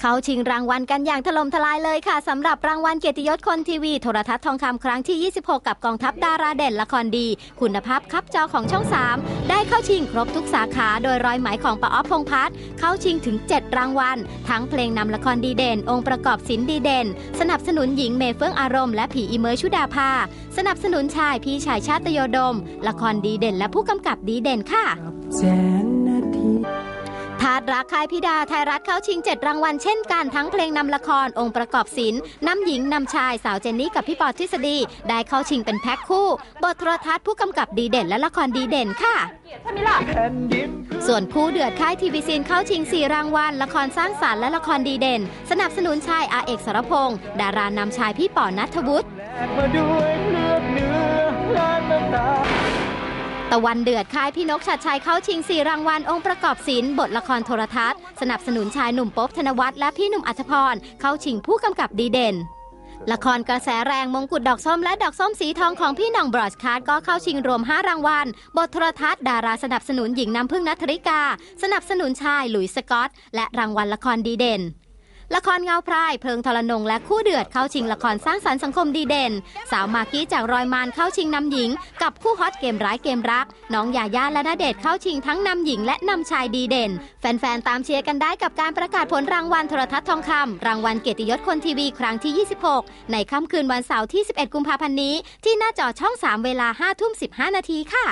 เขาชิงรางวัลกันอย่างถล่มทลายเลยค่ะสำหรับรางวัลเกียรติยศคนทีวี โทรทัศน์ทองคำครั้งที่ 26 กับกองทัพดาราเด่นละครดี คุณภาพคับจอของช่อง 3 ได้เข้าชิงครบทุกสาขา โดยรอยไหมของปะอ๊อฟพงพัฒน์เข้าชิงถึง 7 รางวัล ทั้งเพลงนำละครดีเด่น องค์ประกอบศิลป์ดีเด่น สนับสนุนหญิงเมเฟื่องอารมณ์และผีอีเมอร์ชุดาภาสนับสนุนชายพี่ชายชาตยโดม ละครดีเด่นและผู้กำกับดีเด่นค่ะแสนนาทีาดรักคายพิดาไทยรัฐเข้าชิง 7 รางวัลเช่นกันทั้งเพลงนำละครองค์ประกอบศิลป์นำหญิงนำชายสาวเจนนี่กับพี่ปอทฤษฎี ได้เข้าชิงเป็นแพ็คคู่บทโทรทัศน์ผู้กำกับดีเด่นและละครดีเด่นค่ะ ส่วนคู่เดือดค่ายทีวีซีนเข้าชิง 4 รางวัลละครสร้างสารรค์และละครดีเด่น สนับสนุนชายอาเอกสรพงษ์ดารานำชายพี่ปอนัทวุฒิ ตะวันเดือดค่ายพี่นกชัดชัยเข้าชิง 4 รางวัลองค์ประกอบศิลป์บทละครโทรทัศน์ สนับสนุนชายหนุ่มป๊บธนวัฒน์และพี่หนุ่มอัธพร เข้าชิงผู้กำกับดีเด่น ละครกระแสแรงมงกุฎดอกส้มและดอกส้มสีทองของพี่หน่องบรอดคาสต์ก็เข้าชิงรวม 5 รางวัล บทโทรทัศน์ดาราสนับสนุนหญิงน้ำพึ่งนัทริกา สนับสนุนชายหลุยส์สกอต และรางวัลละครดีเด่น ละครเงาพราย เพลิงทรนงและคู่เดือดเข้าชิงละครสร้างสรรค์สังคมดีเด่น สาวมากี้จากรอยมานเข้าชิงนำหญิง กับคู่ฮอตเกมร้ายเกมรัก น้องยาย่าและณเดชน์เข้าชิงทั้งนำหญิงและนำชายดีเด่น แฟนๆตามเชียร์กันได้กับการประกาศผลรางวัลโทรทัศน์ทองคำรางวัลเกียรติยศคนทีวีครั้งที่ 26 ในค่ำคืนวันเสาร์ที่ 11 กุมภาพันธ์นี้ ที่หน้าจอช่อง 3 เวลา5ทุ่ม15 นาทีค่ะ